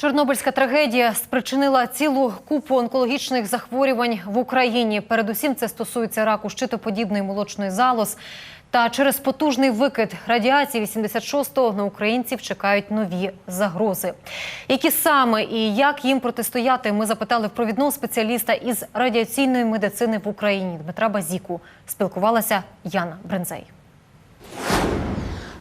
Чорнобильська трагедія спричинила цілу купу онкологічних захворювань в Україні. Передусім, це стосується раку щитоподібної молочної залоз. Та через потужний викид радіації 86-го на українців чекають нові загрози. Які саме і як їм протистояти, ми запитали в провідного спеціаліста із радіаційної медицини в Україні Дмитра Базіку. Спілкувалася Яна Брензей.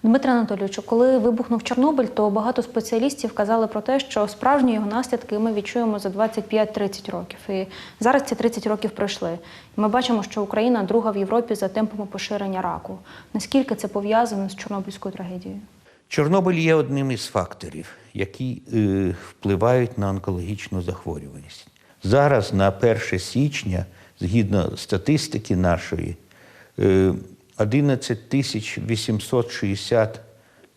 Дмитре Анатолійовичу, коли вибухнув Чорнобиль, то багато спеціалістів казали про те, що справжні його наслідки ми відчуємо за 25-30 років. І зараз ці 30 років пройшли. Ми бачимо, що Україна друга в Європі за темпами поширення раку. Наскільки це пов'язано з Чорнобильською трагедією? Чорнобиль є одним із факторів, які е, впливають на онкологічну захворюваність. Зараз на 1 січня, згідно статистики нашої, е, 11 тисяч 860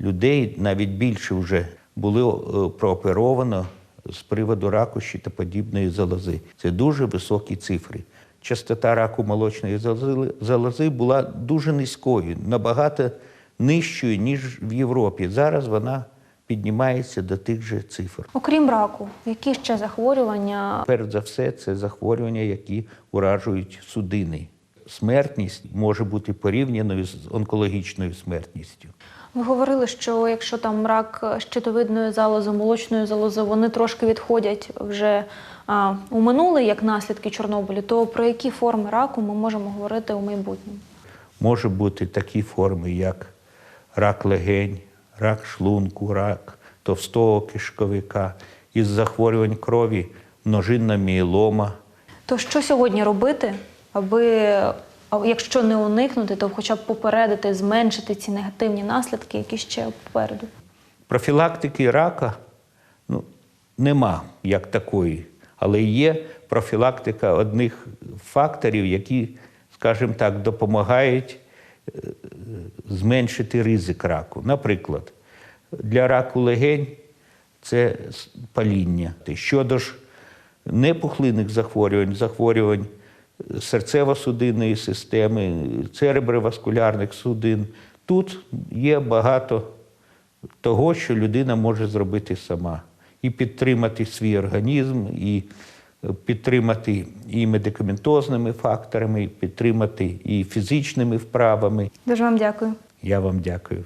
людей, навіть більше вже, було е, прооперовано з приводу раку щитоподібної залози. Це дуже високі цифри. Частота раку молочної залози була дуже низькою, набагато нижчою, ніж в Європі. Зараз вона піднімається до тих же цифр. Окрім раку, які ще захворювання Перш за все, це захворювання, які уражують судини. Смертність може бути порівняною з онкологічною смертністю. ви говорили, що якщо там рак щитовидної залози, молочної залози, вони трошки відходять вже а, у минуле як наслідки Чорнобилю, то про які форми раку ми можемо говорити у майбутньому? Може бути такі форми, як рак легень, рак шлунку, рак товстого кишковика, із захворювань крові, множинна мієлома. То що сьогодні робити, аби, якщо не уникнути, то хоча б попередити, зменшити ці негативні наслідки, які ще попереду? Профілактики рака ну, нема як такої, але є профілактика одних факторів, які, скажімо так, допомагають е, зменшити ризик раку. Наприклад, для раку легень це паління. Щодо ж непухлинних захворювань, захворювань серцево-судинної системи, цереброваскулярних судин, тут є багато того, що людина може зробити сама. І підтримати свій організм, і е, підтримати і медикаментозними факторами, і підтримати і фізичними вправами. Дуже вам дякую. Я вам дякую.